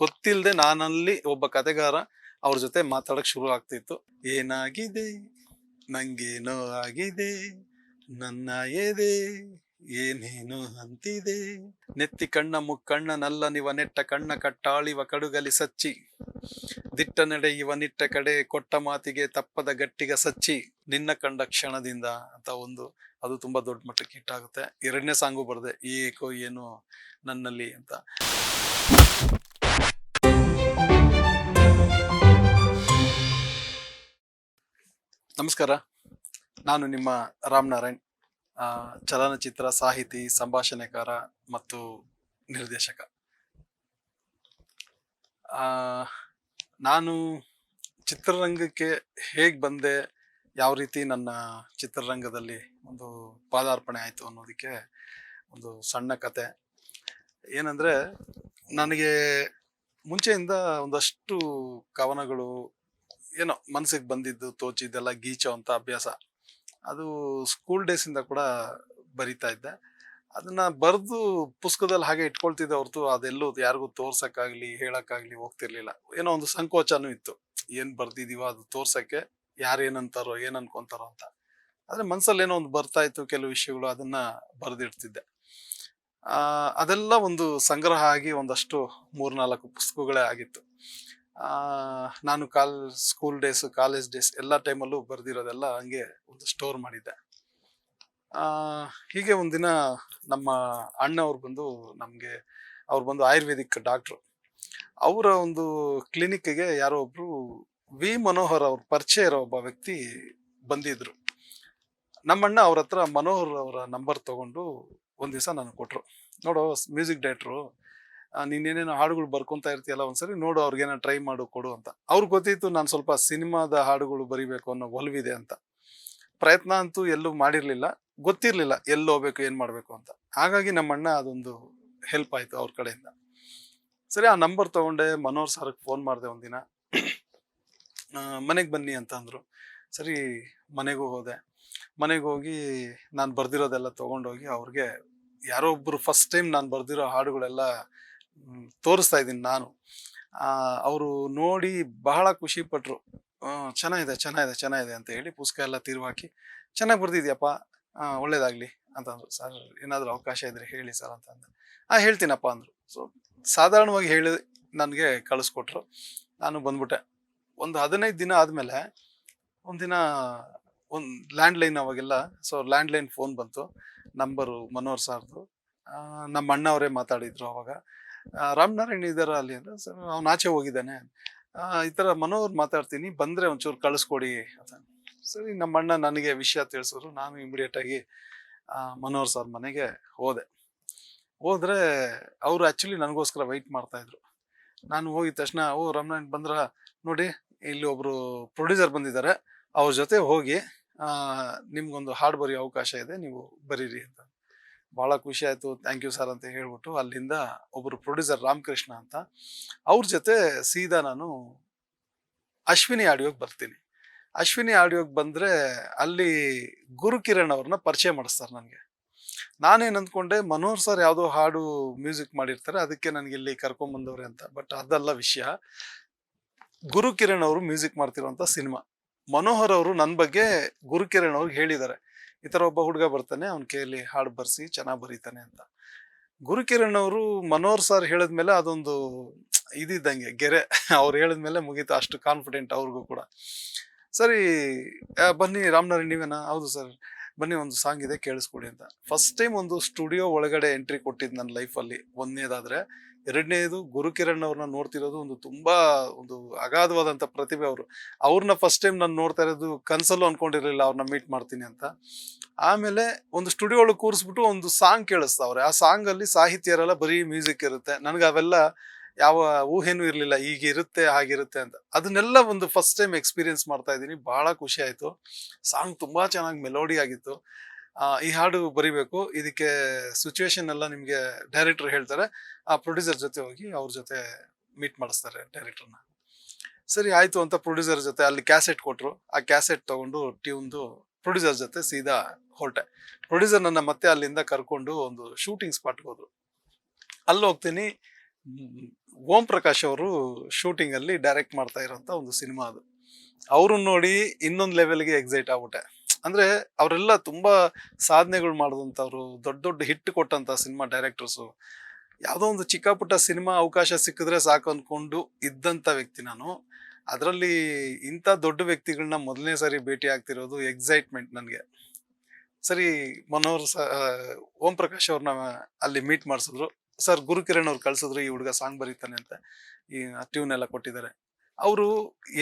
ಗೊತ್ತಿಲ್ಲದೆ ನಾನಲ್ಲಿ ಒಬ್ಬ ಕತೆಗಾರ ಅವ್ರ ಜೊತೆ ಮಾತಾಡಕ್ ಶುರು ಆಗ್ತಿತ್ತು. ಏನಾಗಿದೆ? ನಂಗೇನೋ ಆಗಿದೆ? ನನ್ನ ಎದೆ ಏನೇನು ಅಂತಿದೆ? ನೆತ್ತಿ ಕಣ್ಣ ಮುಕ್ಕಣ್ಣ ನಲ್ಲ ನಿವ ನೆಟ್ಟ ಕಣ್ಣ ಕಟ್ಟಾಳಿವ ಕಡುಗಲಿ ಸಚ್ಚಿ. ದಿಟ್ಟ ನಡೆ ಇವ ನಿಟ್ಟ ಕಡೆ ಕೊಟ್ಟ ಮಾತಿಗೆ ತಪ್ಪದ ಗಟ್ಟಿಗ ಸಚ್ಚಿ. ನಿನ್ನ ಕಂಡ ಕ್ಷಣದಿಂದ ಅಂತ ಒಂದು ಅದು ತುಂಬಾ ದೊಡ್ಡ ಮಟ್ಟಕ್ಕೆ ಹಿಟ್ ಆಗುತ್ತೆ. ಎರಡನೇ ಸಾಂಗು ಬರದೆ, ಏಕೋ ಏನು ನನ್ನಲ್ಲಿ ಅಂತ. ನಮಸ್ಕಾರ. ನಾನು ನಿಮ್ಮ ರಾಮನಾರಾಯಣ್ ಚಲನಚಿತ್ರ, ಸಾಹಿತಿ, ಸಂಭಾಷಣೆಕಾರ ಮತ್ತು ನಿರ್ದೇಶಕ. ನಾನು ಚಿತ್ರರಂಗಕ್ಕೆ ಹೇಗೆ ಬಂದೆ, ಯಾವ ರೀತಿ ನನ್ನ ಚಿತ್ರರಂಗದಲ್ಲಿ ಒಂದು ಪಾದಾರ್ಪಣೆ ಆಯಿತು ಅನ್ನೋದಕ್ಕೆ ಒಂದು ಸಣ್ಣ ಕತೆ. ಏನಂದರೆ, ನನಗೆ ಮುಂಚೆಯಿಂದ ಒಂದಷ್ಟು ಕವನಗಳು ಏನೋ ಮನಸ್ಸಿಗೆ ಬಂದಿದ್ದು ತೋಚಿದ್ದೆಲ್ಲ ಗೀಚೋ ಅಂತ ಅಭ್ಯಾಸ. ಅದು ಸ್ಕೂಲ್ ಡೇಸಿಂದ ಕೂಡ ಬರಿತಾ ಇದ್ದೆ. ಅದನ್ನ ಬರೆದು ಪುಸ್ತಕದಲ್ಲಿ ಹಾಗೆ ಇಟ್ಕೊಳ್ತಿದ್ದೆ ಹೊರತು ಅದೆಲ್ಲೂ ಯಾರಿಗೂ ತೋರ್ಸಕ್ಕಾಗ್ಲಿ, ಹೇಳಕ್ಕಾಗ್ಲಿ ಹೋಗ್ತಿರ್ಲಿಲ್ಲ. ಏನೋ ಒಂದು ಸಂಕೋಚನೂ ಇತ್ತು. ಏನ್ ಬರ್ದಿದೀವೋ ಅದು ತೋರ್ಸಕ್ಕೆ ಯಾರು ಏನಂತಾರೋ ಏನ್ ಅನ್ಕೊಂತಾರೋ ಅಂತ. ಆದ್ರೆ ಮನ್ಸಲ್ಲಿ ಏನೋ ಒಂದು ಬರ್ತಾ ಇತ್ತು, ಕೆಲವು ವಿಷಯಗಳು ಅದನ್ನ ಬರೆದಿಡ್ತಿದ್ದೆ. ಆ, ಅದೆಲ್ಲ ಒಂದು ಸಂಗ್ರಹ ಆಗಿ ಒಂದಷ್ಟು ಮೂರ್ನಾಲ್ಕು ಪುಸ್ತಕಗಳೇ ಆಗಿತ್ತು. ನಾನು call school days college days ಎಲ್ಲ ಟೈಮಲ್ಲೂ ಬರೆದಿರೋದೆಲ್ಲ ಹಂಗೆ ಒಂದು ಸ್ಟೋರ್ ಮಾಡಿದ್ದೆ. ಹೀಗೆ ಒಂದಿನ ನಮ್ಮ ಅಣ್ಣ ಅವ್ರು ಬಂದು ನಮಗೆ, ಅವ್ರು ಬಂದು ಆಯುರ್ವೇದಿಕ್ ಡಾಕ್ಟ್ರು ಅವರ ಒಂದು ಕ್ಲಿನಿಕ್ಗೆ ಯಾರೋ ಒಬ್ರು ವಿ ಮನೋಹರ್ ಅವ್ರ, ಪರಿಚಯ ಇರೋ ಒಬ್ಬ ವ್ಯಕ್ತಿ ಬಂದಿದ್ರು. ನಮ್ಮಣ್ಣ ಅವ್ರ ಹತ್ರ ಮನೋಹರ್ ಅವರ ನಂಬರ್ ತಗೊಂಡು ಒಂದು ದಿವಸ ನನಗೆ ಕೊಟ್ಟರು ನೋಡೋ ಮ್ಯೂಸಿಕ್ ಡೈರೆಕ್ಟ್ರು ನೀನೇನೇನೋ ಹಾಡುಗಳು ಬರ್ಕೊಂತ ಇರ್ತೀಯಲ್ಲ ಒಂದ್ಸರಿ ನೋಡು ಅವ್ರಿಗೇನೋ ಟ್ರೈ ಮಾಡು, ಕೊಡು ಅಂತ. ಅವ್ರಿಗೆ ಗೊತ್ತಿತ್ತು ನಾನು ಸ್ವಲ್ಪ ಸಿನಿಮಾದ ಹಾಡುಗಳು ಬರಿಬೇಕು ಅನ್ನೋ ಒಲವಿದೆ ಅಂತ. ಪ್ರಯತ್ನ ಅಂತೂ ಎಲ್ಲೂ ಮಾಡಿರಲಿಲ್ಲ. ಗೊತ್ತಿರಲಿಲ್ಲ ಎಲ್ಲಿ ಹೋಗ್ಬೇಕು, ಏನು ಮಾಡಬೇಕು ಅಂತ. ಹಾಗಾಗಿ ನಮ್ಮಣ್ಣ ಅದೊಂದು ಹೆಲ್ಪ್ ಆಯಿತು ಅವ್ರ ಕಡೆಯಿಂದ. ಸರಿ, ಆ ನಂಬರ್ ತಗೊಂಡೆ. ಮನೋಹರ್ ಸರ್ಗೆ ಫೋನ್ ಮಾಡಿದೆ ಒಂದಿನ. ಮನೆಗೆ ಬನ್ನಿ ಅಂತ ಅಂದ್ರು. ಸರಿ, ಮನೆಗೂ ಹೋದೆ. ಮನೆಗೆ ಹೋಗಿ ನಾನು ಬರ್ದಿರೋದೆಲ್ಲ ತಗೊಂಡೋಗಿ ಅವ್ರಿಗೆ ಯಾರೋ ಒಬ್ಬರು ಫಸ್ಟ್ ಟೈಮ್ ನಾನು ಬರ್ದಿರೋ ಹಾಡುಗಳೆಲ್ಲ ತೋರಿಸ್ತಾ ಇದ್ದೀನಿ ನಾನು. ಅವರು ನೋಡಿ ಬಹಳ ಖುಷಿ ಪಟ್ಟರು ಚೆನ್ನಾಗಿದೆ ಚೆನ್ನಾಗಿದೆ ಚೆನ್ನಾಗಿದೆ ಅಂತ ಹೇಳಿ ಪುಸ್ತಕ ಎಲ್ಲ ತಿರುವಾಕಿ ಚೆನ್ನಾಗಿ ಬರ್ದಿದ್ಯಪ್ಪ. ಒಳ್ಳೇದಾಗಲಿ ಅಂತಂದರು ಸರ್, ಏನಾದರೂ ಅವಕಾಶ ಇದ್ದರೆ ಹೇಳಿ ಸರ್ ಅಂತ ಅಂದೆ ಆ, ಹೇಳ್ತೀನಪ್ಪ ಅಂದರು. ಸೊ ಸಾಧಾರಣವಾಗಿ ಹೇಳಿ ನನಗೆ ಕಳಿಸ್ಕೊಟ್ರು. ನಾನು ಬಂದ್ಬಿಟ್ಟೆ. ಒಂದು ಹದಿನೈದು ದಿನ ಆದಮೇಲೆ ಒಂದಿನ ಒಂದು ಲ್ಯಾಂಡ್ಲೈನ್ ಅವಾಗೆಲ್ಲ ಸೊ ಲ್ಯಾಂಡ್ಲೈನ್ ಫೋನ್ ಬಂತು. ನಂಬರು ಮನೋಹರ್ ಸಾರ್ದು. ನಮ್ಮ ಅಣ್ಣವರೇ ಮಾತಾಡಿದ್ರು ಅವಾಗ. ರಾಮನಾರಾಯಣ್ ಇದಾರ ಅಲ್ಲಿ ಅಂದ್ರೆ ಸರ್ ಅವ್ನು ಆಚೆ ಹೋಗಿದ್ದಾನೆ. ಈ ಥರ ಮನೋಹರ್ ಮಾತಾಡ್ತೀನಿ, ಬಂದರೆ ಒಂಚೂರು ಕಳಿಸ್ಕೊಡಿ ಅಂತ. ಸರಿ, ನಮ್ಮ ಅಣ್ಣ ನನಗೆ ವಿಷಯ ತಿಳಿಸಿದ್ರು ನಾನು ಇಮಿಡಿಯೇಟ್ ಆಗಿ ಮನೋಹರ್ ಸರ್ ಮನೆಗೆ ಹೋದೆ. ಹೋದರೆ ಅವರು ಆ್ಯಕ್ಚುಲಿ ನನಗೋಸ್ಕರ ವೆಯ್ಟ್ ಮಾಡ್ತಾ ಇದ್ರು. ನಾನು ಹೋಗಿದ ತಕ್ಷಣ, ಓ ರಾಮನಾರಾಯಣ ಬಂದ್ರ? ನೋಡಿ, ಇಲ್ಲಿ ಒಬ್ಬರು ಪ್ರೊಡ್ಯೂಸರ್ ಬಂದಿದ್ದಾರೆ. ಅವ್ರ ಜೊತೆ ಹೋಗಿ ನಿಮ್ಗೊಂದು ಹಾಡು ಬರೆಯೋ ಅವಕಾಶ ಇದೆ, ನೀವು ಬರೀರಿ ಅಂತ. ಭಾಳ ಖುಷಿ ಆಯ್ತು ಥ್ಯಾಂಕ್ ಯು ಸರ್ ಅಂತ ಹೇಳ್ಬಿಟ್ಟು ಅಲ್ಲಿಂದ ಒಬ್ಬರು ಪ್ರೊಡ್ಯೂಸರ್ ರಾಮಕೃಷ್ಣ ಅಂತ, ಅವ್ರ ಜೊತೆ ಸೀದಾ ನಾನು ಅಶ್ವಿನಿ ಆಡಿಯೋಗೆ ಬರ್ತೀನಿ. ಅಶ್ವಿನಿ ಆಡಿಯೋಗೆ ಬಂದರೆ ಅಲ್ಲಿ ಗುರುಕಿರಣ್ ಅವ್ರನ್ನ ಪರಿಚಯ ಮಾಡಿಸ್ತಾರೆ ನನಗೆ. ನಾನೇನು ಅಂದ್ಕೊಂಡೆ, ಮನೋಹರ್ ಸರ್ ಯಾವುದೋ ಹಾಡು ಮ್ಯೂಸಿಕ್ ಮಾಡಿರ್ತಾರೆ, ಅದಕ್ಕೆ ನನಗೆ ಇಲ್ಲಿ ಕರ್ಕೊಂಬಂದವ್ರೆ ಅಂತ. ಬಟ್ ಅದಲ್ಲ ವಿಷಯ. ಗುರುಕಿರಣ್ ಅವರು ಮ್ಯೂಸಿಕ್ ಮಾಡ್ತಿರುವಂಥ ಸಿನಿಮಾ ಮನೋಹರ್ ಅವರು ನನ್ನ ಬಗ್ಗೆ ಗುರುಕಿರಣ್ ಅವ್ರಿಗೆ ಹೇಳಿದ್ದಾರೆ. ಈ ಥರ ಒಬ್ಬ ಹುಡುಗ ಬರ್ತಾನೆ, ಅವನ ಕೈಯಲ್ಲಿ ಹಾಡು ಬರ್ಸಿ ಚೆನ್ನಾಗಿ ಬರೀತಾನೆ ಅಂತ. ಗುರುಕಿರಣ್ ಅವರು ಮನೋಹರ್ ಸರ್ ಹೇಳಿದ್ಮೇಲೆ ಅದೊಂದು ಇದಿದ್ದಂಗೆ, ಗೆರೆ. ಅವ್ರು ಹೇಳಿದ್ಮೇಲೆ ಮುಗೀತು, ಅಷ್ಟು ಕಾನ್ಫಿಡೆಂಟ್ ಅವ್ರಿಗೂ ಕೂಡ. ಸರಿ ಬನ್ನಿ ರಾಮನಾರಾಯಣ್ ನೀವೇನಾ? ಹೌದು ಸರ್ ಬನ್ನಿ ಒಂದು ಸಾಂಗ್ ಇದೆ ಕೇಳಿಸ್ಕೊಡಿ ಅಂತ. ಫಸ್ಟ್ ಟೈಮ್ ಒಂದು ಸ್ಟುಡಿಯೋ ಒಳಗಡೆ ಎಂಟ್ರಿ ಕೊಟ್ಟಿದ್ದು ನನ್ನ ಲೈಫಲ್ಲಿ ಒಂದನೇದಾದ್ರೆ, ಎರಡನೇದು ಗುರುಕಿರಣ್ ಅವ್ರನ್ನ ನೋಡ್ತಿರೋದು ಒಂದು ತುಂಬಾ ಒಂದು ಅಗಾಧವಾದಂಥ ಪ್ರತಿಭೆ ಅವರು. ಅವ್ರನ್ನ ಫಸ್ಟ್ ಟೈಮ್ ನಾನು ನೋಡ್ತಾ ಇರೋದು ಕನ್ಸಲ್ಲೂ ಅಂದ್ಕೊಂಡಿರಲಿಲ್ಲ ಅವ್ರನ್ನ ಮೀಟ್ ಮಾಡ್ತೀನಿ ಅಂತ. ಆಮೇಲೆ ಒಂದು ಸ್ಟುಡಿಯೋ ಒಳಗೆ ಕೂರಿಸ್ಬಿಟ್ಟು ಒಂದು ಸಾಂಗ್ ಕೇಳಿಸ್ತಾವ್ರೆ. ಆ ಸಾಂಗಲ್ಲಿ ಸಾಹಿತ್ಯರೆಲ್ಲ ಬರೀ ಮ್ಯೂಸಿಕ್ ಇರುತ್ತೆ. ನನಗೆ ಅವೆಲ್ಲ ಯಾವ ಊಹೆನೂ ಇರಲಿಲ್ಲ ಈಗ ಇರುತ್ತೆ ಹಾಗಿರುತ್ತೆ ಅಂತ. ಅದನ್ನೆಲ್ಲ ಒಂದು ಫಸ್ಟ್ ಟೈಮ್ ಎಕ್ಸ್ಪೀರಿಯನ್ಸ್ ಮಾಡ್ತಾ ಇದ್ದೀನಿ. ಭಾಳ ಖುಷಿ ಆಯಿತು. ಸಾಂಗ್ ತುಂಬ ಚೆನ್ನಾಗಿ ಮೆಲೋಡಿ ಆಗಿತ್ತು. ಈ ಹಾಡು ಬರಿಬೇಕು. ಇದಕ್ಕೆ ಸಿಚುವೇಶನ್ ಎಲ್ಲ ನಿಮಗೆ ಡೈರೆಕ್ಟರ್ ಹೇಳ್ತಾರೆ. ಆ ಪ್ರೊಡ್ಯೂಸರ್ ಜೊತೆ ಹೋಗಿ ಅವ್ರ ಜೊತೆ ಮೀಟ್ ಮಾಡಿಸ್ತಾರೆ ಡೈರೆಕ್ಟರ್ನ ಸರಿ, ಆಯಿತು ಅಂತ ಪ್ರೊಡ್ಯೂಸರ್ ಜೊತೆ ಅಲ್ಲಿ ಕ್ಯಾಸೆಟ್ ಕೊಟ್ಟರು ಆ ಕ್ಯಾಸೆಟ್ ತೊಗೊಂಡು ಟ್ಯೂನ್ದು ಪ್ರೊಡ್ಯೂಸರ್ ಜೊತೆ ಸೀದಾ ಹೊರಟೆ. ಪ್ರೊಡ್ಯೂಸರ್ ನನ್ನ ಮತ್ತೆ ಅಲ್ಲಿಂದ ಕರ್ಕೊಂಡು ಒಂದು ಶೂಟಿಂಗ್ ಸ್ಪಾಟ್ಗೆ ಹೋದ್ರು. ಅಲ್ಲಿ ಹೋಗ್ತೀನಿ ಓಂ ಪ್ರಕಾಶ್ ಅವರು ಶೂಟಿಂಗ್ ಅಲ್ಲಿ ಡೈರೆಕ್ಟ್ ಮಾಡ್ತಾ ಇರೋಂಥ ಒಂದು ಸಿನಿಮಾ ಅದು. ಅವ್ರನ್ನ ನೋಡಿ ಇನ್ನೊಂದು ಲೆವೆಲ್ಗೆ ಎಕ್ಸೈಟ್ ಆಗ್ಬಿಟ್ಟೆ. ಅಂದ್ರೆ ಅವರೆಲ್ಲ ತುಂಬಾ ಸಾಧನೆಗಳು ಮಾಡಿದಂಥವ್ರು ದೊಡ್ಡ ದೊಡ್ಡ ಹಿಟ್ ಕೊಟ್ಟಂತ ಸಿನಿಮಾ ಡೈರೆಕ್ಟರ್ಸು ಯಾವುದೋ ಒಂದು ಚಿಕ್ಕಪುಟ್ಟ ಸಿನಿಮಾ ಅವಕಾಶ ಸಿಕ್ಕಿದ್ರೆ ಸಾಕು ಅಂದ್ಕೊಂಡು ಇದ್ದಂಥ ವ್ಯಕ್ತಿ ನಾನು. ಅದರಲ್ಲಿ ಇಂಥ ದೊಡ್ಡ ವ್ಯಕ್ತಿಗಳನ್ನ ಮೊದಲನೇ ಸಾರಿ ಭೇಟಿ ಆಗ್ತಿರೋದು ಎಕ್ಸೈಟ್ಮೆಂಟ್ ನನಗೆ. ಸರಿ, ಮನೋಹರ್ ಸ ಓಂ ಪ್ರಕಾಶ್ ಅವ್ರನ್ನ ಅಲ್ಲಿ ಮೀಟ್ ಮಾಡಿಸಿದ್ರು. ಸರ್ ಗುರುಕಿರಣ್ ಅವ್ರು ಕಳ್ಸಿದ್ರು ಈ ಹುಡುಗ ಸಾಂಗ್ ಬರೀತಾನೆ ಅಂತ ಈ ಟ್ಯೂನ್ ಎಲ್ಲ ಕೊಟ್ಟಿದ್ದಾರೆ. ಅವರು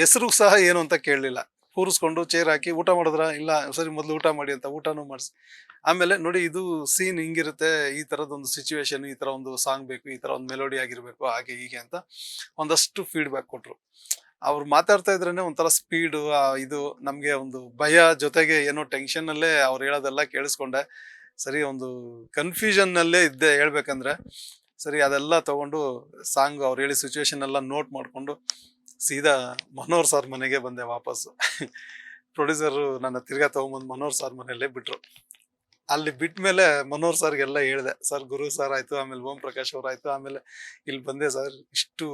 ಹೆಸರು ಸಹ ಏನು ಅಂತ ಕೇಳಲಿಲ್ಲ. ಕೂರಿಸ್ಕೊಂಡು ಚೇರ್ ಹಾಕಿ, ಊಟ ಮಾಡಿದ್ರ? ಇಲ್ಲ, ಸರಿ ಮೊದಲು ಊಟ ಮಾಡಿ ಅಂತ ಊಟನೂ ಮಾಡಿಸಿ. ಆಮೇಲೆ ನೋಡಿ ಇದು ಸೀನ್ ಹಿಂಗಿರುತ್ತೆ, ಈ ಥರದೊಂದು ಸಿಚುವೇಶನ್ ಈ ಥರ ಒಂದು ಸಾಂಗ್ ಬೇಕು, ಈ ಥರ ಒಂದು ಮೆಲೋಡಿ ಆಗಿರಬೇಕು, ಹಾಗೆ ಹೀಗೆ ಅಂತ ಒಂದಷ್ಟು ಫೀಡ್ಬ್ಯಾಕ್ ಕೊಟ್ಟರು ಅವ್ರು ಮಾತಾಡ್ತಾ ಇದ್ರೇನೆ ಒಂಥರ ಸ್ಪೀಡು ಇದು ನಮಗೆ ಒಂದು ಭಯ ಜೊತೆಗೆ ಏನೋ ಟೆನ್ಷನ್ನಲ್ಲೇ ಅವ್ರು ಹೇಳೋದೆಲ್ಲ ಕೇಳಿಸ್ಕೊಂಡೆ. ಸರಿ, ಒಂದು ಕನ್ಫ್ಯೂಷನ್ನಲ್ಲೇ ಇದ್ದೆ ಹೇಳ್ಬೇಕಂದ್ರೆ, ಸರಿ, ಅದೆಲ್ಲ ತಗೊಂಡು ಸಾಂಗ್ ಅವ್ರು ಹೇಳಿ ಸಿಚುವೇಶನ್ ಎಲ್ಲ ನೋಟ್ ಮಾಡಿಕೊಂಡು ಸೀದಾ ಮನೋಹರ್ ಸರ್ ಮನೆಗೆ ಬಂದೆ ವಾಪಸ್ಸು. ಪ್ರೊಡ್ಯೂಸರು ನನ್ನ ತಿರ್ಗಾ ತಗೊಂಬಂದು ಮನೋಹರ್ ಸರ್ ಮನೆಯಲ್ಲೇ ಬಿಟ್ರು. ಅಲ್ಲಿ ಬಿಟ್ಟ ಮೇಲೆ ಮನೋಹರ್ ಸರ್ಗೆಲ್ಲ ಹೇಳಿದೆ, ಸರ್, ಗುರು ಸರ್ ಆಯ್ತು, ಆಮೇಲೆ ಓಂ ಪ್ರಕಾಶ್ ಅವ್ರು ಆಯ್ತು, ಆಮೇಲೆ ಇಲ್ಲಿ ಬಂದೆ ಸರ್, ಇಷ್ಟು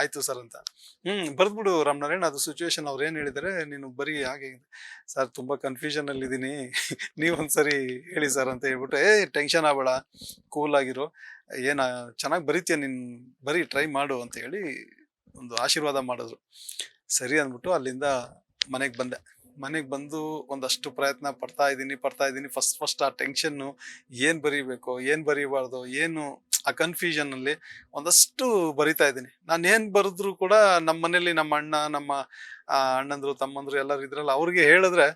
ಆಯ್ತು ಸರ್ ಅಂತ. ಹ್ಮ್, ಬರ್ದ್ಬಿಡು ರಾಮನಾರಾಯಣ ಅದು ಸಿಚುವೇಶನ್ ಅವ್ರು ಏನ್ ಹೇಳಿದಾರೆ, ನೀನು ಬರೀ ಹಾಗೆ ಸರ್, ತುಂಬಾ ಕನ್ಫ್ಯೂಷನ್ ಅಲ್ಲಿ ಇದೀನಿ ನೀವೊಂದ್ಸರಿ ಹೇಳಿ ಸರ್ ಅಂತ ಹೇಳ್ಬಿಟ್ಟು ಏ ಟೆನ್ಷನ್ ಆಗಬೇಡ ಕೂಲ್ ಆಗಿರು, ಏನ, ಚೆನ್ನಾಗಿ ಬರೀತೀಯ ನೀನ್, ಬರೀ ಟ್ರೈ ಮಾಡು ಅಂತ ಹೇಳಿ ಒಂದು ಆಶೀರ್ವಾದ ಮಾಡಿದ್ರು. ಸರಿ ಅಂದ್ಬಿಟ್ಟು ಅಲ್ಲಿಂದ ಮನೆಗೆ ಬಂದೆ. ಮನೆಗೆ ಬಂದು ಒಂದಷ್ಟು ಪ್ರಯತ್ನ ಪಡ್ತಾ ಇದ್ದೀನಿ ಪಡ್ತಾ ಇದ್ದೀನಿ. ಫಸ್ಟ್ ಫಸ್ಟ್ ಆ ಟೆನ್ಷನ್ನು ಏನು ಬರೀಬೇಕು, ಏನು ಬರೀಬಾರ್ದು, ಏನು ಆ ಕನ್ಫ್ಯೂಷನಲ್ಲಿ ಒಂದಷ್ಟು ಬರಿತಾ ಇದ್ದೀನಿ. ನಾನು ಏನು ಬರೆದ್ರು ಕೂಡ ನಮ್ಮ ಮನೇಲಿ ನಮ್ಮ ಅಣ್ಣ, ನಮ್ಮ ಅಣ್ಣಂದರು, ತಮ್ಮಂದ್ರು ಎಲ್ಲರೂ ಇದ್ರಲ್ಲ, ಅವ್ರಿಗೆ ಹೇಳಿದ್ರೆ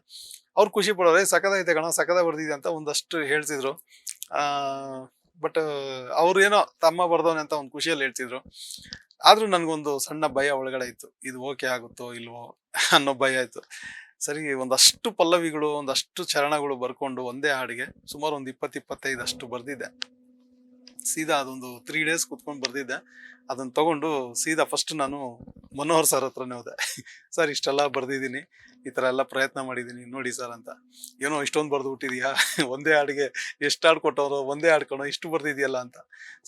ಅವ್ರು ಖುಷಿ ಪಡೋರು ಐತೆ ಕಣ, ಸಕದ ಬರ್ದಿದೆ ಅಂತ ಒಂದಷ್ಟು ಹೇಳ್ತಿದ್ರು. ಬಟ್ ಅವ್ರು ಏನೋ ತಮ್ಮ ಬರ್ದವನೆ ಅಂತ ಒಂದು ಖುಷಿಯಲ್ಲಿ ಹೇಳ್ತಿದ್ರು. ಆದರೂ ನನಗೊಂದು ಸಣ್ಣ ಭಯ ಒಳಗಡೆ ಇತ್ತು. ಇದು ಓಕೆ ಆಗುತ್ತೋ ಇಲ್ವೋ ಅನ್ನೋ ಭಯ ಇತ್ತು. ಸರಿ, ಒಂದಷ್ಟು ಪಲ್ಲವಿಗಳು, ಒಂದಷ್ಟು ಚರಣಗಳು ಬರ್ಕೊಂಡು ಒಂದೇ ಹಾಡಿಗೆ ಸುಮಾರು ಒಂದು ಇಪ್ಪತ್ತು ಇಪ್ಪತ್ತೈದು ಅಷ್ಟು ಬರ್ದಿದ್ದೆ ಸೀದಾ ಅದೊಂದು ತ್ರೀ ಡೇಸ್ ಕುತ್ಕೊಂಡು ಬರೆದಿದ್ದೆ ಅದನ್ನ ತಗೊಂಡು ಸೀದಾ ಫಸ್ಟ್ ನಾನು ಮನೋಹರ್ ಸರ್ ಹತ್ರನೇ ಹೋದೆ. ಸರ್, ಇಷ್ಟೆಲ್ಲ ಬರ್ದಿದ್ದೀನಿ. ಈ ಥರ ಎಲ್ಲ ಪ್ರಯತ್ನ ಮಾಡಿದ್ದೀನಿ. ನೋಡಿ ಸರ್ ಅಂತ. ಏನೋ ಇಷ್ಟೊಂದು ಬರ್ದು ಬಿಟ್ಟಿದ್ಯಾ ಒಂದೇ ಹಾಡಿಗೆ ಎಷ್ಟು ಹಾಡು ಕೊಟ್ಟವರು? ಒಂದೇ ಹಾಡ್ಕೊಳೋ ಇಷ್ಟು ಬರ್ದಿದೆಯಲ್ಲ ಅಂತ.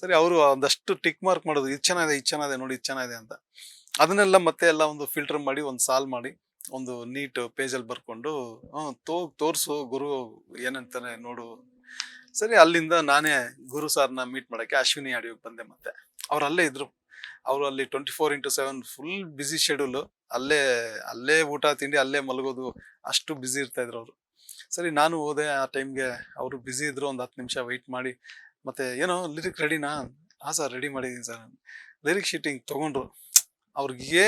ಸರಿ, ಅವರು ಒಂದಷ್ಟು ಟಿಕ್ ಮಾರ್ಕ್ ಮಾಡೋದು ಇದು ಚೆನ್ನಾಗಿದೆ ಇದು ಚೆನ್ನಾಗಿದೆ, ನೋಡಿ ಇದು ಚೆನ್ನಾಗಿದೆ ಅಂತ. ಅದನ್ನೆಲ್ಲ ಮತ್ತೆ ಎಲ್ಲ ಒಂದು ಫಿಲ್ಟರ್ ಮಾಡಿ, ಒಂದು ಸಾಲ್ವ್ ಮಾಡಿ ಒಂದು ನೀಟ್ ಪೇಜಲ್ಲಿ ಬರ್ಕೊಂಡು ತೋ, ತೋರಿಸು ಗುರು ಏನಂತಾನೆ ನೋಡು. ಸರಿ, ಅಲ್ಲಿಂದ ನಾನೇ ಗುರು ಸರ್ನ ಮೀಟ್ ಮಾಡಕ್ಕೆ ಅಶ್ವಿನಿ ಆಡಿಯೋಗೆ ಬಂದೆ ಮತ್ತೆ. ಅವ್ರು ಅಲ್ಲೇ ಇದ್ರು. ಅವರು ಅಲ್ಲಿ twenty four into seven full busy schedule ಅಲ್ಲೇ ಅಲ್ಲೇ ಊಟ, ತಿಂಡಿ, ಅಲ್ಲೇ ಮಲಗೋದು, ಅಷ್ಟು ಬ್ಯುಸಿ ಇರ್ತಾ ಇದ್ರು ಅವರು. ಸರಿ, ನಾನು ಹೋದೆ ಆ ಟೈಮ್ಗೆ ಅವರು ಬ್ಯುಸಿ ಇದ್ರು, ಒಂದು ಹತ್ತು ನಿಮಿಷ ವೆಯ್ಟ್ ಮಾಡಿ. ಮತ್ತೆ ಏನೋ ಲಿರಿಕ್ ರೆಡಿನಾ ಹಾಂ ಸರ್ ರೆಡಿ ಮಾಡಿದ್ದೀನಿ ಸರ್ ಲಿರಿಕ್ ಶೀಟಿಂಗ್ ತೊಗೊಂಡ್ರು. ಅವ್ರಿಗೆ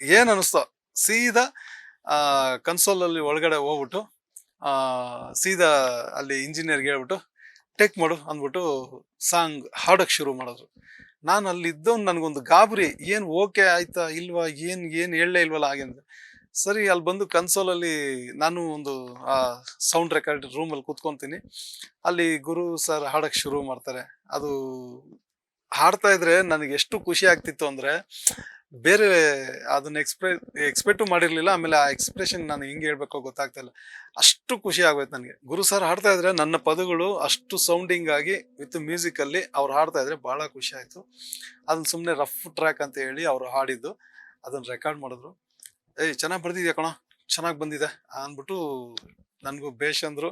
ಏನು ಅನ್ನಿಸ್ತೋ ಸೀದಾ ಕನ್ಸೋಲಲ್ಲಿ ಒಳಗಡೆ ಹೋಗ್ಬಿಟ್ಟು ಸೀದಾ ಅಲ್ಲಿ ಇಂಜಿನಿಯರ್ಗೆ ಹೇಳ್ಬಿಟ್ಟು ಟೇಕ್ ಮಾಡು ಅಂದ್ಬಿಟ್ಟು ಸಾಂಗ್ ಹಾಡೋಕ್ಕೆ ಶುರು ಮಾಡಿದ್ರು. ನಾನು ಅಲ್ಲಿ ಇದ್ದವ್ನು ನನಗೊಂದು ಗಾಬರಿ, ಏನು ಓಕೆ ಆಯ್ತಾ ಇಲ್ವಾ, ಏನು ಏನು ಹೇಳಲೇ ಇಲ್ವಲ್ಲ ಹಾಗೆ ಅಂತ ಸರಿ, ಅಲ್ಲಿ ಬಂದು ಕನ್ಸೋಲಲ್ಲಿ ನಾನು ಒಂದು, ಆ ಸೌಂಡ್ ರೆಕಾರ್ಡ್ ರೂಮಲ್ಲಿ ಕೂತ್ಕೊಂತೀನಿ. ಅಲ್ಲಿ ಗುರು ಸರ್ ಹಾಡೋಕೆ ಶುರು ಮಾಡ್ತಾರೆ. ಅದು ಹಾಡ್ತಾ ಇದ್ರೆ ನನಗೆ ಎಷ್ಟು ಖುಷಿ ಆಗ್ತಿತ್ತು ಅಂದ್ರೆ ಬೇರೆ ಅದನ್ನ ಎಕ್ಸ್ಪ್ರೆ ಎಕ್ಸ್ಪೆಕ್ಟು ಮಾಡಿರಲಿಲ್ಲ. ಆಮೇಲೆ ಆ ಎಕ್ಸ್ಪ್ರೆಷನ್ ನಾನು ಹಿಂಗೆ ಹೇಳ್ಬೇಕೋ ಗೊತ್ತಾಗ್ತಾ ಇಲ್ಲ. ಅಷ್ಟು ಖುಷಿ ಆಗೋಯ್ತು ನನಗೆ. ಗುರು ಸರ್ ಹಾಡ್ತಾ ಇದ್ರೆ ನನ್ನ ಪದಗಳು ಅಷ್ಟು ಸೌಂಡಿಂಗ್ ಆಗಿ ವಿತ್ ಮ್ಯೂಸಿಕಲ್ಲಿ ಅವ್ರು ಹಾಡ್ತಾ ಇದ್ರೆ ಬಹಳ ಖುಷಿ ಆಯ್ತು. ಅದನ್ನ ಸುಮ್ಮನೆ ರಫ್ ಟ್ರ್ಯಾಕ್ ಅಂತ ಹೇಳಿ ಅವರು ಹಾಡಿದ್ದು. ಅದನ್ನ ರೆಕಾರ್ಡ್ ಮಾಡಿದ್ರು. ಏಯ್, ಚೆನ್ನಾಗಿ ಬರ್ದಿದ್ಯಾ ಕಣ? ಚೆನ್ನಾಗಿ ಬಂದಿದೆ? ಅಂದ್ಬಿಟ್ಟು ನನಗೂ ಬೇಷ್ ಅಂದ್ರು.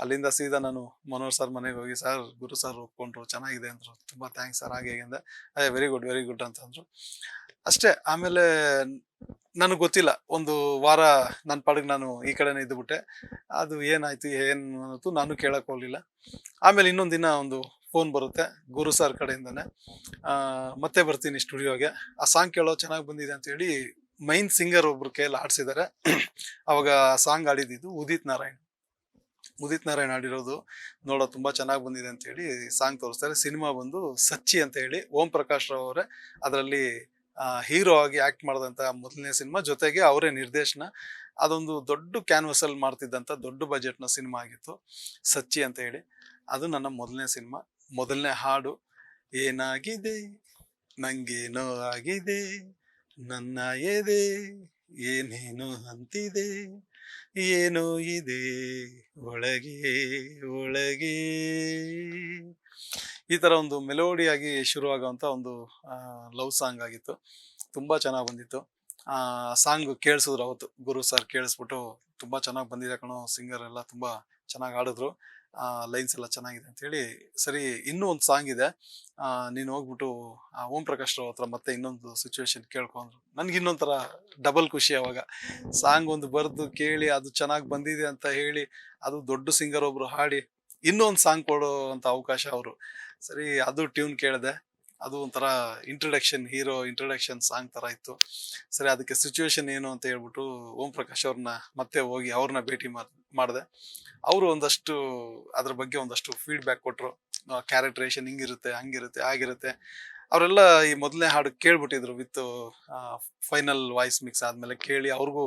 ಅಲ್ಲಿಂದ ಸೀದಾ ನಾನು ಮನೋಹರ್ ಸರ್ ಮನೆಗೆ ಹೋಗಿ, ಸರ್, ಗುರು ಸರ್ ಒಪ್ಕೊಂಡ್ರು, ಚೆನ್ನಾಗಿದೆ ಅಂದ್ರು. ತುಂಬಾ ಥ್ಯಾಂಕ್ಸ್ ಸರ್ ಹಾಗೆ ಹೀಗೆ ಅಂದೆ. ಅಯ್ಯ ವೆರಿ ಗುಡ್ ವೆರಿ ಗುಡ್ ಅಂತಂದ್ರು ಅಷ್ಟೇ, ಆಮೇಲೆ ನನಗೆ ಗೊತ್ತಿಲ್ಲ. ಒಂದು ವಾರ ನನ್ನ ಪಾಡಿಗೆ ನಾನು ಈ ಕಡೆನೇ ಇದ್ದುಬಿಟ್ಟೆ. ಅದು ಏನಾಯ್ತು, ಏನು ಅನ್ನೋದು ನಾನು ಕೇಳಕ್ ಹೋಗಲಿಲ್ಲ. ಆಮೇಲೆ ಇನ್ನೊಂದು ದಿನ ಒಂದು ಫೋನ್ ಬರುತ್ತೆ, ಗುರು ಸರ್ ಕಡೆಯಿಂದನೇ. ಮತ್ತೆ ಬರ್ತೀನಿ ಸ್ಟುಡಿಯೋಗೆ. ಆ ಸಾಂಗ್ ಕೇಳೋ ಚೆನ್ನಾಗಿ ಬಂದಿದೆ ಅಂತ ಹೇಳಿ ಮೈನ್ ಸಿಂಗರ್ ಒಬ್ರು ಕೈಯಲ್ಲಿ ಆಡಿಸಿದ್ದಾರೆ ಅವಾಗ ಸಾಂಗ್ ಆಡಿದ್ದು ಉದಿತ್ ನಾರಾಯಣ್. ಉದಿತ್ ನಾರಾಯಣ್ ಆಡಿರೋದು ನೋಡೋ ತುಂಬಾ ಚೆನ್ನಾಗಿ ಬಂದಿದೆ ಅಂತ ಹೇಳಿ ಸಾಂಗ್ ತೋರಿಸ್ತಾರೆ. ಸಿನಿಮಾ ಬಂದು ಸಚ್ಚಿ ಅಂತ ಹೇಳಿ ಓಂ ಪ್ರಕಾಶ್ ರಾವ್ ಅವರೇ ಅದರಲ್ಲಿ ಹೀರೋ ಆಗಿ ಆಕ್ಟ್ ಮಾಡಿದಂಥ ಮೊದಲನೇ ಸಿನಿಮಾ ಜೊತೆಗೆ ಅವರೇ ನಿರ್ದೇಶನ. ಅದೊಂದು ದೊಡ್ಡ ಕ್ಯಾನ್ವಸ್ ಅಲ್ಲಿ ಮಾಡ್ತಿದ್ದಂತ ದೊಡ್ಡ ಬಜೆಟ್ನ ಸಿನಿಮಾ ಆಗಿತ್ತು. ಸಚ್ಚಿ ಅಂತ ಹೇಳಿ. ಅದು ನನ್ನ ಮೊದಲನೇ ಸಿನಿಮಾ. ಮೊದಲನೇ ಹಾಡು. ಏನಾಗಿದೆ? ನಂಗೇನೋ ಆಗಿದೆ? ನನ್ನ ಎದೆ ಏನೇನೋ ಅಂತಿದೆ? ಏನೋ ಇದೆ? ಒಳಗೆ ಒಳಗೆ. ಈ ತರ ಒಂದು ಮೆಲೋಡಿಯಾಗಿ ಶುರುವಾಗುವಂಥ ಒಂದು ಲವ್ ಸಾಂಗ್ ಆಗಿತ್ತು. ತುಂಬಾ ಚೆನ್ನಾಗಿ ಬಂದಿತ್ತು. ಆ ಸಾಂಗ್ ಕೇಳಿಸಿದ್ರು ಅವತ್ತು. ಗುರು ಸರ್ ಕೇಳಿಸ್ಬಿಟ್ಟು ತುಂಬಾ ಚೆನ್ನಾಗಿ ಬಂದಿದೆ ಕಣೋ ಸಿಂಗರ್ ಎಲ್ಲ ತುಂಬಾ ಚೆನ್ನಾಗಿ ಆಡಿದ್ರು ಲೈನ್ಸ್ ಎಲ್ಲ ಚೆನ್ನಾಗಿದೆ ಅಂತ ಹೇಳಿ ಸರಿ ಇನ್ನೂ ಒಂದು ಸಾಂಗ್ ಇದೆ. ಆ, ನೀನು ಹೋಗ್ಬಿಟ್ಟು ಆ ಓಂ ಪ್ರಕಾಶ್ ರಾವ್ ಹತ್ರ ಮತ್ತೆ ಇನ್ನೊಂದು ಸಿಚುವೇಶನ್ ಕೇಳ್ಕೊಂಡ್ರು ನನ್ಗೆ ಇನ್ನೊಂಥರ ಡಬಲ್ ಖುಷಿ ಅವಾಗ. ಸಾಂಗ್ ಒಂದು ಬರೆದು ಕೇಳಿ ಅದು ಚೆನ್ನಾಗಿ ಬಂದಿದೆ ಅಂತ ಹೇಳಿ ಅದು ದೊಡ್ಡ ಸಿಂಗರ್ ಒಬ್ರು ಹಾಡಿ ಇನ್ನೊಂದು ಸಾಂಗ್ ಕೊಡುವಂತ ಅವಕಾಶ ಅವರು. ಸರಿ, ಅದು ಟ್ಯೂನ್ ಕೇಳಿದೆ. ಅದು ಒಂಥರ ಇಂಟ್ರಡಕ್ಷನ್ ಹೀರೋ ಇಂಟ್ರಡಕ್ಷನ್ ಸಾಂಗ್ ತರ ಇತ್ತು. ಸರಿ, ಅದಕ್ಕೆ ಸಿಚುವೇಶನ್ ಏನು ಅಂತ ಹೇಳ್ಬಿಟ್ಟು ಓಂ ಪ್ರಕಾಶ್ ಅವ್ರನ್ನ ಮತ್ತೆ ಹೋಗಿ ಅವ್ರನ್ನ ಭೇಟಿ ಮಾಡಿದೆ. ಅವರು ಒಂದಷ್ಟು, ಅದ್ರ ಬಗ್ಗೆ ಒಂದಷ್ಟು ಫೀಡ್ಬ್ಯಾಕ್ ಕೊಟ್ಟರು ಕ್ಯಾರೆಕ್ಟರೇಷನ್ ಹಿಂಗಿರುತ್ತೆ, ಹಂಗಿರುತ್ತೆ, ಆಗಿರುತ್ತೆ. ಅವರೆಲ್ಲ ಈ ಮೊದಲನೇ ಹಾಡು ಕೇಳ್ಬಿಟ್ಟಿದ್ರು ವಿತ್ ಫೈನಲ್ ವಾಯ್ಸ್ ಮಿಕ್ಸ್ ಆದ್ಮೇಲೆ ಕೇಳಿ ಅವ್ರಿಗೂ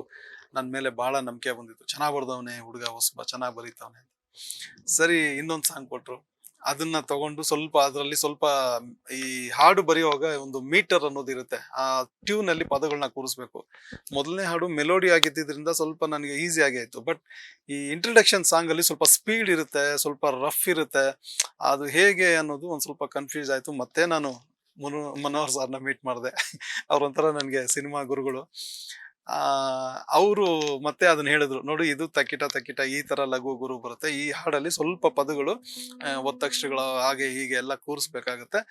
ನನ್ನ ಮೇಲೆ ಬಹಳ ನಂಬಿಕೆ ಬಂದಿತ್ತು. ಚೆನ್ನಾಗಿ ಬರ್ದವನೇ ಹುಡುಗ, ಹೊಸಬ, ಚೆನ್ನಾಗಿ ಬರೀತಾವನೆ ಸರಿ, ಇನ್ನೊಂದು ಸಾಂಗ್ ಕೊಟ್ರು. ಅದನ್ನ ತಗೊಂಡು ಸ್ವಲ್ಪ ಅದರಲ್ಲಿ ಸ್ವಲ್ಪ ಈ ಹಾಡು ಬರೆಯುವಾಗ ಒಂದು ಮೀಟರ್ ಅನ್ನೋದು ಇರುತ್ತೆ. ಆ ಟ್ಯೂನ್ ಅಲ್ಲಿ ಪದಗಳನ್ನ ಕೂರಿಸ್ಬೇಕು. ಮೊದಲನೇ ಹಾಡು ಮೆಲೋಡಿ ಆಗಿದ್ದರಿಂದ ಸ್ವಲ್ಪ ನನಗೆ ಈಸಿ ಆಗಿ ಬಟ್ ಈ ಇಂಟ್ರಡಕ್ಷನ್ ಸಾಂಗ್ ಅಲ್ಲಿ ಸ್ವಲ್ಪ ಸ್ಪೀಡ್ ಇರುತ್ತೆ, ಸ್ವಲ್ಪ ರಫ್ ಇರುತ್ತೆ. ಅದು ಹೇಗೆ ಅನ್ನೋದು ಒಂದ್ ಸ್ವಲ್ಪ ಕನ್ಫ್ಯೂಸ್ ಆಯ್ತು. ಮತ್ತೆ ನಾನು ಮನು ಮನೋಹರ್ ಸಾರ್ನ ಮೀಟ್ ಮಾಡಿದೆ. ಅವ್ರೊಂಥರ ನನಗೆ ಸಿನಿಮಾ ಗುರುಗಳು. ಅವರು ಮತ್ತೆ ಅದನ್ನ ಹೇಳಿದ್ರು, ನೋಡಿ, ಇದು ತಕ್ಕಿಟ ತಕ್ಕಿಟ, ಈ ತರ ಲಘು ಗುರು ಬರುತ್ತೆ. ಈ ಹಾಡಲ್ಲಿ ಸ್ವಲ್ಪ ಪದಗಳು ಒತ್ತಕ್ಷರಗಳು ಹಾಗೆ ಹೀಗೆ ಎಲ್ಲ ಕೂರಿಸ್ಬೇಕಾಗತ್ತೆ.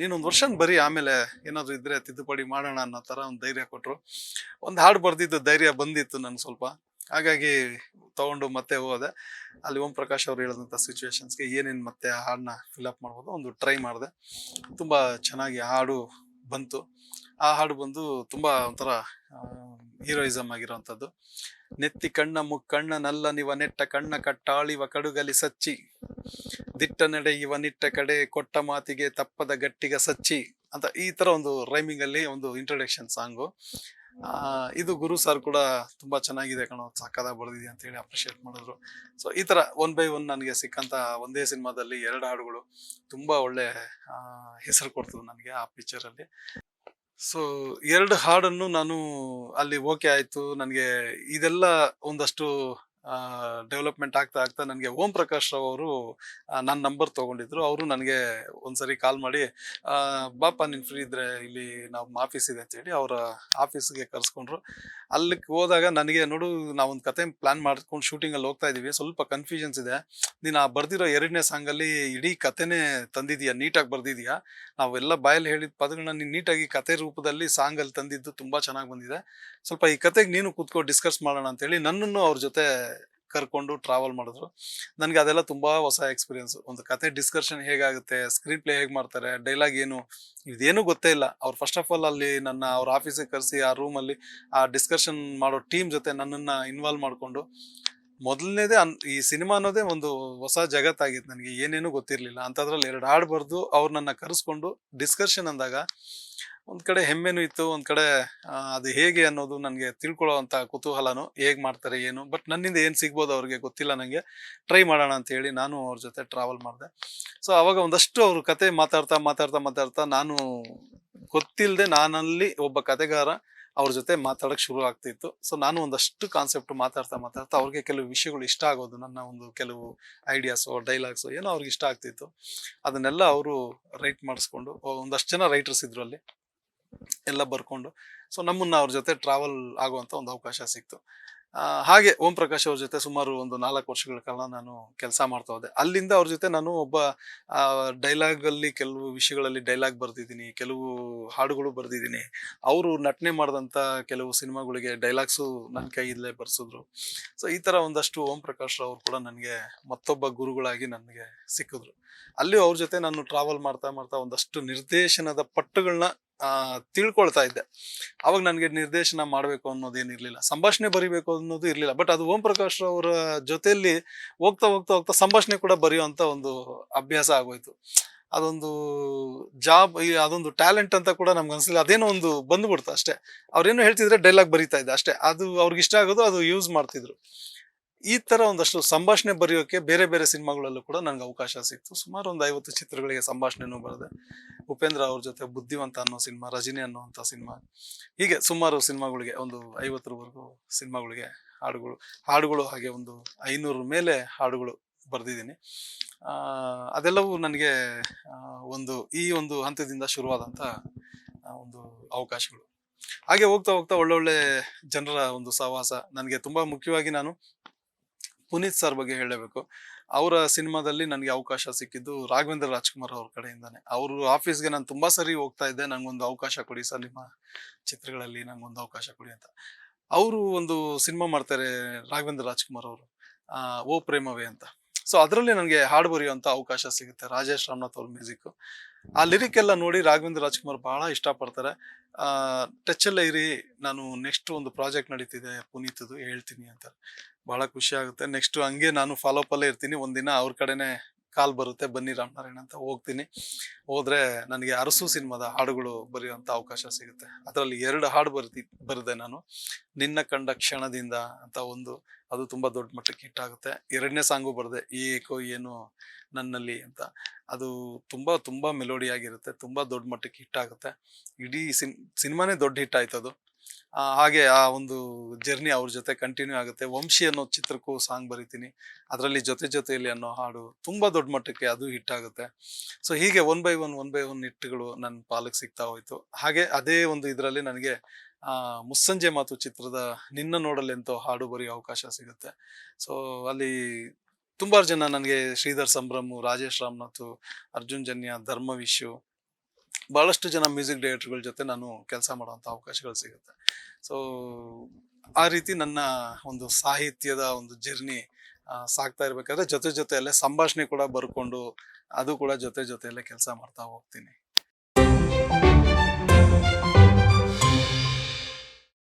ನೀನೊಂದು ವರ್ಷನ್ ಬರೀ ಆಮೇಲೆ ಏನಾದ್ರು ಇದ್ರೆ ತಿದ್ದುಪಡಿ ಮಾಡೋಣ ಅನ್ನೋ ತರ ಒಂದು ಧೈರ್ಯ ಕೊಟ್ರು. ಒಂದು ಹಾಡು ಬರ್ದಿದ್ದು ಧೈರ್ಯ ಬಂದಿತ್ತು ನನ್ಗೆ ಸ್ವಲ್ಪ. ಹಾಗಾಗಿ ತಗೊಂಡು ಮತ್ತೆ ಹೋದೆ. ಅಲ್ಲಿ ಓಂ ಪ್ರಕಾಶ್ ಅವ್ರು ಹೇಳಿದಂಥ ಸಿಚುವೇಶನ್ಸ್ಗೆ ಏನೇನು ಮತ್ತೆ ಹಾಡನ್ನ ಫಿಲಪ್ ಮಾಡ್ಬೋದು, ಒಂದು ಟ್ರೈ ಮಾಡಿದೆ. ತುಂಬ ಚೆನ್ನಾಗಿ ಹಾಡು ಬಂತು. ಆ ಹಾಡು ಬಂದು ತುಂಬಾ ಒಂಥರ ಹೀರೋಯಿಸಮ್ ಆಗಿರುವಂಥದ್ದು. ನೆತ್ತಿ ಕಣ್ಣ ಮುಕ್ಕಣ್ಣ ನಲ್ಲ ನಿವ ನೆಟ್ಟ ಕಣ್ಣ ಕಟ್ಟಾಳಿವ ಕಡುಗಲಿ ಸಚ್ಚಿ. ದಿಟ್ಟ ನಡೆ ಇವ ನಿಟ್ಟ ಕಡೆ ಕೊಟ್ಟ ಮಾತಿಗೆ ತಪ್ಪದ ಗಟ್ಟಿಗ ಸಚ್ಚಿ ಅಂತ ಈ ತರ ಒಂದು ರೈಮಿಂಗ್ ಅಲ್ಲಿ ಒಂದು ಇಂಟ್ರೊಡಕ್ಷನ್ ಸಾಂಗು ಇದು ಗುರು ಸರ್ ಕೂಡ ತುಂಬಾ ಚೆನ್ನಾಗಿದೆ ಕಣೋ ಸಕ್ಕದಾಗಿ ಬರೆದಿದೆ ಅಂತ ಹೇಳಿ ಅಪ್ರಿಶಿಯೇಟ್ ಮಾಡಿದ್ರು. ಸೊ ಈ ತರ ಒನ್ ಬೈ ಒನ್ ನನಗೆ ಸಿಕ್ಕಂತ ಒಂದೇ ಸಿನಿಮಾದಲ್ಲಿ ಎರಡು ಹಾಡುಗಳು ತುಂಬಾ ಒಳ್ಳೆ ಹೆಸರು ಕೊಡ್ತದೆ ನನಗೆ ಆ ಪಿಕ್ಚರ್ ಅಲ್ಲಿ. ಸೊ ಎರಡು ಹಾಡನ್ನು ನಾನು ಅಲ್ಲಿ ಓಕೆ ಆಯ್ತು. ನನಗೆ ಇದೆಲ್ಲ ಒಂದಷ್ಟು ಡೆವಲಪ್ಮೆಂಟ್ ಆಗ್ತಾ ಆಗ್ತಾ ನನಗೆ ಓಂ ಪ್ರಕಾಶ್ ರಾವ್ ಅವರು ನನ್ನ ನಂಬರ್ ತಗೊಂಡಿದ್ರು. ಅವರು ನನಗೆ ಒಂದ್ಸರಿ ಕಾಲ್ ಮಾಡಿ ಬಾಪ, ನಿನ್ ಫ್ರೀ ಇದ್ರೆ ಇಲ್ಲಿ ನಾವು ಆಫೀಸ್ ಇದೆ ಅಂತ ಹೇಳಿ ಅವರ ಆಫೀಸ್ಗೆ ಕರ್ಸ್ಕೊಂಡ್ರು. ಅಲ್ಲಿಗೆ ಹೋದಾಗ ನನಗೆ ನೋಡು ನಾವೊಂದು ಕತೆ ಪ್ಲಾನ್ ಮಾಡ್ಕೊಂಡು ಶೂಟಿಂಗಲ್ಲಿ ಹೋಗ್ತಾ ಇದ್ದೀವಿ ಸ್ವಲ್ಪ ಕನ್ಫ್ಯೂಷನ್ಸ್ ಇದೆ. ನೀನು ಆ ಬರ್ದಿರೋ ಎರಡನೇ ಸಾಂಗಲ್ಲಿ ಇಡೀ ಕತೆನೇ ತಂದಿದೀಯಾ, ನೀಟಾಗಿ ಬರ್ದಿದೀಯಾ. ನಾವೆಲ್ಲ ಬಾಯಲ್ಲಿ ಹೇಳಿದ ಪದಗಳನ್ನ ನೀನು ನೀಟಾಗಿ ಕತೆ ರೂಪದಲ್ಲಿ ಸಾಂಗಲ್ಲಿ ತಂದಿದ್ದು ತುಂಬ ಚೆನ್ನಾಗಿ ಬಂದಿದೆ. ಸ್ವಲ್ಪ ಈ ಕತೆಗೆ ನೀನು ಕೂತ್ಕೊಂಡು ಡಿಸ್ಕಸ್ ಮಾಡೋಣ ಅಂತೇಳಿ ನನ್ನನ್ನು ಅವ್ರ ಜೊತೆ ಕರ್ಕೊಂಡು ಟ್ರಾವೆಲ್ ಮಾಡಿದ್ರು. ನನಗೆ ಅದೆಲ್ಲ ತುಂಬಾ ಹೊಸ ಎಕ್ಸ್ಪೀರಿಯನ್ಸ್ ಒಂದು ಕತೆ ಡಿಸ್ಕಷನ್ ಹೇಗಾಗುತ್ತೆ ಸ್ಕ್ರೀನ್ ಪ್ಲೇ ಹೇಗೆ ಮಾಡ್ತಾರೆ ಡೈಲಾಗ್ ಏನು, ಇದೇನು ಗೊತ್ತೇ ಇಲ್ಲ. ಅವ್ರು ಫಸ್ಟ್ ಆಫ್ ಆಲ್ ಅಲ್ಲಿ ನನ್ನ ಅವ್ರ ಆಫೀಸಿಗೆ ಕರೆಸಿ ಆ ರೂಮಲ್ಲಿ ಆ ಡಿಸ್ಕಷನ್ ಮಾಡೋ ಟೀಮ್ ಜೊತೆ ನನ್ನನ್ನು ಇನ್ವಾಲ್ವ್ ಮಾಡಿಕೊಂಡು, ಮೊದಲನೇದೇ ಅನ್, ಈ ಸಿನಿಮಾ ಅನ್ನೋದೇ ಒಂದು ಹೊಸ ಜಗತ್ತಾಗಿತ್ತು ನನಗೆ. ಏನೇನು ಗೊತ್ತಿರಲಿಲ್ಲ. ಅಂಥದ್ರಲ್ಲಿ ಎರಡು ಹಾಡು ಬರೆದು ಅವ್ರು ನನ್ನ ಕರೆಸ್ಕೊಂಡು ಡಿಸ್ಕಷನ್ ಅಂದಾಗ ಒಂದ್ ಕಡೆ ಹೆಮ್ಮೆನೂ ಇತ್ತು, ಒಂದ್ ಕಡೆ ಅದು ಹೇಗೆ ಅನ್ನೋದು ನನಗೆ ತಿಳ್ಕೊಳ್ಳೋವಂಥ ಕುತೂಹಲನು ಹೇಗೆ ಮಾಡ್ತಾರೆ, ಏನು, ಬಟ್ ನನ್ನಿಂದ ಏನು ಸಿಗ್ಬೋದು ಅವ್ರಿಗೆ ಗೊತ್ತಿಲ್ಲ ನನಗೆ ಟ್ರೈ ಮಾಡೋಣ ಅಂತ ಹೇಳಿ ನಾನು ಅವ್ರ ಜೊತೆ ಟ್ರಾವೆಲ್ ಮಾಡಿದೆ. ಸೊ, ಅವಾಗ ಒಂದಷ್ಟು ಅವ್ರ ಕತೆ ಮಾತಾಡ್ತಾ ಮಾತಾಡ್ತಾ ಮಾತಾಡ್ತಾ ನಾನು ಗೊತ್ತಿಲ್ಲದೆ ನಾನಲ್ಲಿ ಒಬ್ಬ ಕತೆಗಾರ ಅವ್ರ ಜೊತೆ ಮಾತಾಡಕ್ ಶುರು ಆಗ್ತಿತ್ತು. ಸೊ, ನಾನು ಒಂದಷ್ಟು ಕಾನ್ಸೆಪ್ಟ್ ಮಾತಾಡ್ತಾ ಮಾತಾಡ್ತಾ ಅವ್ರಿಗೆ ಕೆಲವು ವಿಷಯಗಳು ಇಷ್ಟ ಆಗೋದು, ನನ್ನ ಒಂದು ಕೆಲವು ಐಡಿಯಾಸು ಡೈಲಾಗ್ಸು ಏನೋ ಅವ್ರಿಗೆ ಇಷ್ಟ ಆಗ್ತಿತ್ತು. ಅದನ್ನೆಲ್ಲ ಅವರು ರೈಟ್ ಮಾಡಿಸ್ಕೊಂಡು, ಒಂದಷ್ಟು ಜನ ರೈಟರ್ಸ್ ಇದ್ರು ಅಲ್ಲಿ. ಎಲ್ಲ ಬರ್ಕೊಂಡು. ಸೊ ನಮ್ಮನ್ನ ಅವ್ರ ಜೊತೆ ಟ್ರಾವೆಲ್ ಆಗುವಂತ ಒಂದು ಅವಕಾಶ ಸಿಕ್ತು. ಹಾಗೆ ಓಂ ಪ್ರಕಾಶ್ ಅವ್ರ ಜೊತೆ ಸುಮಾರು ಒಂದು ನಾಲ್ಕು ವರ್ಷಗಳ ಕಾಲ ನಾನು ಕೆಲಸ ಮಾಡ್ತಾ ಹೋದೆ. ಅಲ್ಲಿಂದ ಅವ್ರ ಜೊತೆ ನಾನು ಒಬ್ಬ ಡೈಲಾಗ್ ಅಲ್ಲಿ ಕೆಲವು ವಿಷಯಗಳಲ್ಲಿ ಡೈಲಾಗ್ ಬರ್ದಿದ್ದೀನಿ, ಕೆಲವು ಹಾಡುಗಳು ಬರ್ದಿದ್ದೀನಿ. ಅವರು ನಟನೆ ಮಾಡಿದಂತ ಕೆಲವು ಸಿನಿಮಾಗಳಿಗೆ ಡೈಲಾಗ್ಸು ನನ್ನ ಕೈಯಲ್ಲೇ ಬರ್ಸಿದ್ರು. ಸೊ ಈ ತರ ಒಂದಷ್ಟು ಓಂ ಪ್ರಕಾಶ್ ರಾವ್ ಕೂಡ ನನಗೆ ಮತ್ತೊಬ್ಬ ಗುರುಗಳಾಗಿ ನನಗೆ ಸಿಕ್ಕಿದ್ರು. ಅಲ್ಲಿ ಅವ್ರ ಜೊತೆ ನಾನು ಟ್ರಾವೆಲ್ ಮಾಡ್ತಾ ಮಾಡ್ತಾ ಒಂದಷ್ಟು ನಿರ್ದೇಶನದ ಪಟ್ಟುಗಳನ್ನ ತಿಳ್ಕೊಳ್ತಾ ಇದ್ದೆ. ಅವಾಗ ನನಗೆ ನಿರ್ದೇಶನ ಮಾಡಬೇಕು ಅನ್ನೋದೇನು ಇರ್ಲಿಲ್ಲ. ಸಂಭಾಷಣೆ ಬರಿಬೇಕು ಅನ್ನೋದು ಇರಲಿಲ್ಲ. ಬಟ್ ಅದು ಓಂ ಪ್ರಕಾಶ್ ಅವರ ಜೊತೆಯಲ್ಲಿ ಹೋಗ್ತಾ ಹೋಗ್ತಾ ಹೋಗ್ತಾ ಸಂಭಾಷಣೆ ಕೂಡ ಬರೆಯುವಂತ ಒಂದು ಅಭ್ಯಾಸ ಆಗೋಯ್ತು. ಅದೊಂದು ಜಾಬ್ ಅದೊಂದು ಟ್ಯಾಲೆಂಟ್ ಅಂತ ಕೂಡ ನಮ್ಗೆ ಅನ್ಸಲಿಲ್ಲ ಅದೇನೋ ಒಂದು ಬಂದ್ಬಿಡ್ತು ಅಷ್ಟೇ. ಅವ್ರೇನು ಹೇಳ್ತಿದ್ರೆ ಡೈಲಾಗ್ ಬರೀತಾ ಇದ್ದೆ ಅಷ್ಟೇ. ಅದು ಅವ್ರಿಗೆ ಇಷ್ಟ ಆಗೋದು ಅದು ಯೂಸ್ ಮಾಡ್ತಿದ್ರು. ಈ ತರ ಒಂದಷ್ಟು ಸಂಭಾಷಣೆ ಬರೆಯೋಕೆ ಬೇರೆ ಬೇರೆ ಸಿನಿಮಾಗಳಲ್ಲೂ ಕೂಡ ನನಗೆ ಅವಕಾಶ ಸಿಕ್ತು. ಸುಮಾರು ಒಂದು ಐವತ್ತು ಚಿತ್ರಗಳಿಗೆ ಸಂಭಾಷಣೆನೂ ಬರೆದೆ. ಉಪೇಂದ್ರ ಅವ್ರ ಜೊತೆ ಬುದ್ಧಿವಂತ ಅನ್ನೋ ಸಿನಿಮಾ, ರಜನಿ ಅನ್ನುವಂಥ ಸಿನಿಮಾ. ಹೀಗೆ ಸುಮಾರು ಸಿನಿಮಾಗಳಿಗೆ, ಒಂದು ಐವತ್ತರವರೆಗೂ ಸಿನಿಮಾಗಳಿಗೆ ಹಾಡುಗಳು ಹಾಡುಗಳು ಹಾಗೆ ಒಂದು ಐನೂರ ಮೇಲೆ ಹಾಡುಗಳು ಬರೆದಿದ್ದೀನಿ. ಅದೆಲ್ಲವೂ ನನಗೆ ಒಂದು ಈ ಒಂದು ಹಂತದಿಂದ ಶುರುವಾದಂಥ ಒಂದು ಅವಕಾಶಗಳು. ಹಾಗೆ ಹೋಗ್ತಾ ಹೋಗ್ತಾ ಒಳ್ಳೊಳ್ಳೆ ಜನರ ಒಂದು ಸಹವಾಸ ನನಗೆ ತುಂಬ ಮುಖ್ಯವಾಗಿ ನಾನು ಪುನೀತ್ ಸರ್ ಬಗ್ಗೆ ಹೇಳಬೇಕು. ಅವರ ಸಿನಿಮಾದಲ್ಲಿ ನನಗೆ ಅವಕಾಶ ಸಿಕ್ಕಿದ್ದು ರಾಘವೇಂದ್ರ ರಾಜ್ಕುಮಾರ್ ಅವ್ರ ಕಡೆಯಿಂದಾನೆ. ಅವರು ಆಫೀಸ್ಗೆ ನಾನು ತುಂಬಾ ಸರಿ ಹೋಗ್ತಾ ಇದ್ದೆ. ನಂಗೊಂದು ಅವಕಾಶ ಕೊಡಿ ಸರ್ ನಿಮ್ಮ ಚಿತ್ರಗಳಲ್ಲಿ, ನಂಗೊಂದು ಅವಕಾಶ ಕೊಡಿ ಅಂತ. ಅವರು ಒಂದು ಸಿನಿಮಾ ಮಾಡ್ತಾರೆ ರಾಘವೇಂದ್ರ ರಾಜ್ಕುಮಾರ್ ಅವರು ಓ ಪ್ರೇಮವೇ ಅಂತ. ಸೊ ಅದರಲ್ಲಿ ನನಗೆ ಹಾಡು ಬರೆಯುವಂತ ಅವಕಾಶ ಸಿಗುತ್ತೆ ರಾಜೇಶ್ ರಾಮನಾಥ್ ಅವ್ರ ಮ್ಯೂಸಿಕ್ ಆ ಲಿರಿಕ್ ಎಲ್ಲ ನೋಡಿ ರಾಘವೇಂದ್ರ ರಾಜ್ಕುಮಾರ್ ಬಹಳ ಇಷ್ಟಪಡ್ತಾರೆ. ಟಚ್ ಅಲ್ಲೇ ಇರಿ. ನಾನು ನೆಕ್ಸ್ಟ್ ಒಂದು ಪ್ರಾಜೆಕ್ಟ್ ನಡೀತಿದೆ ಪುನೀತದು ಹೇಳ್ತೀನಿ ಅಂತ. ಬಹಳ ಖುಷಿ ಆಗುತ್ತೆ. ನೆಕ್ಸ್ಟ್ ಹಂಗೆ ನಾನು ಫಾಲೋ ಅಪ್ ಅಲ್ಲೇ ಇರ್ತೀನಿ. ಒಂದಿನ ಅವ್ರ ಕಡೆನೆ ಕಾಲ್ ಬರುತ್ತೆ, ಬನ್ನಿ ರಾಮನಾರಾಯಣ ಅಂತ ಹೋಗ್ತೀನಿ. ಹೋದ್ರೆ ನನಗೆ ಅರಸು ಸಿನಿಮಾದ ಹಾಡುಗಳು ಬರೆಯುವಂತ ಅವಕಾಶ ಸಿಗುತ್ತೆ. ಅದರಲ್ಲಿ ಎರಡು ಹಾಡು ಬರ್ತಿ, ಬರೆದೆ ನಾನು. ನಿನ್ನ ಕಂಡ ಕ್ಷಣದಿಂದ ಅಂತ ಒಂದು, ಅದು ತುಂಬಾ ದೊಡ್ಡ ಮಟ್ಟಕ್ಕೆ ಹಿಟ್ ಆಗುತ್ತೆ. ಎರಡನೇ ಸಾಂಗು ಬರೆದೆ, ಏಕೋ ಏನು ನನ್ನಲ್ಲಿ ಅಂತ. ಅದು ತುಂಬಾ ತುಂಬಾ ಮೆಲೋಡಿ ಆಗಿರುತ್ತೆ, ತುಂಬಾ ದೊಡ್ಡ ಮಟ್ಟಕ್ಕೆ ಹಿಟ್ ಆಗುತ್ತೆ. ಇಡೀ ಸಿನ್, ಸಿನಿಮಾನೇ ದೊಡ್ಡ ಹಿಟ್ ಆಯ್ತು ಅದು ಹಾಗೆ ಆ ಒಂದು ಜರ್ನಿ ಅವ್ರ ಜೊತೆ ಕಂಟಿನ್ಯೂ ಆಗುತ್ತೆ. ವಂಶಿ ಅನ್ನೋ ಚಿತ್ರಕ್ಕೂ ಸಾಂಗ್ ಬರಿತೀನಿ. ಅದರಲ್ಲಿ ಜೊತೆ ಜೊತೆಯಲ್ಲಿ ಅನ್ನೋ ಹಾಡು ತುಂಬ ದೊಡ್ಡ ಮಟ್ಟಕ್ಕೆ ಅದು ಹಿಟ್ ಆಗುತ್ತೆ. ಸೊ ಹೀಗೆ one by one one by one ಹಿಟ್ಗಳು ನನ್ನ ಪಾಲಕ್ಕೆ ಸಿಗ್ತಾ ಹೋಯ್ತು. ಹಾಗೆ ಅದೇ ಒಂದು ಇದರಲ್ಲಿ ನನಗೆ ಮುಸ್ಸಂಜೆ ಮಾತು ಚಿತ್ರದ ನಿನ್ನ ನೋಡಲೆಂತೋ ಹಾಡು ಬರೆಯೋ ಅವಕಾಶ ಸಿಗುತ್ತೆ. ಸೊ ಅಲ್ಲಿ ತುಂಬಾ ಜನ ನನಗೆ ಶ್ರೀಧರ್ ಸಂಭ್ರಮು, ರಾಜೇಶ್ ರಾಮನಾಥ್, ಅರ್ಜುನ್ ಜನ್ಯ, ಧರ್ಮ ಬಹಳಷ್ಟು ಜನ ಮ್ಯೂಸಿಕ್ ಡೈರೆಕ್ಟರ್ಗಳ ಜೊತೆ ನಾನು ಕೆಲಸ ಮಾಡುವಂಥ ಅವಕಾಶಗಳು ಸಿಗುತ್ತೆ. ಸೊ ಆ ರೀತಿ ನನ್ನ ಒಂದು ಸಾಹಿತ್ಯದ ಒಂದು ಜರ್ನಿ ಸಾಗ್ತಾ ಇರಬೇಕಾದ್ರೆ ಜೊತೆ ಜೊತೆಯಲ್ಲೇ ಸಂಭಾಷಣೆ ಕೂಡ ಬರ್ಕೊಂಡು ಅದು ಕೂಡ ಜೊತೆ ಜೊತೆಯಲ್ಲೇ ಕೆಲಸ ಮಾಡ್ತಾ ಹೋಗ್ತೀನಿ.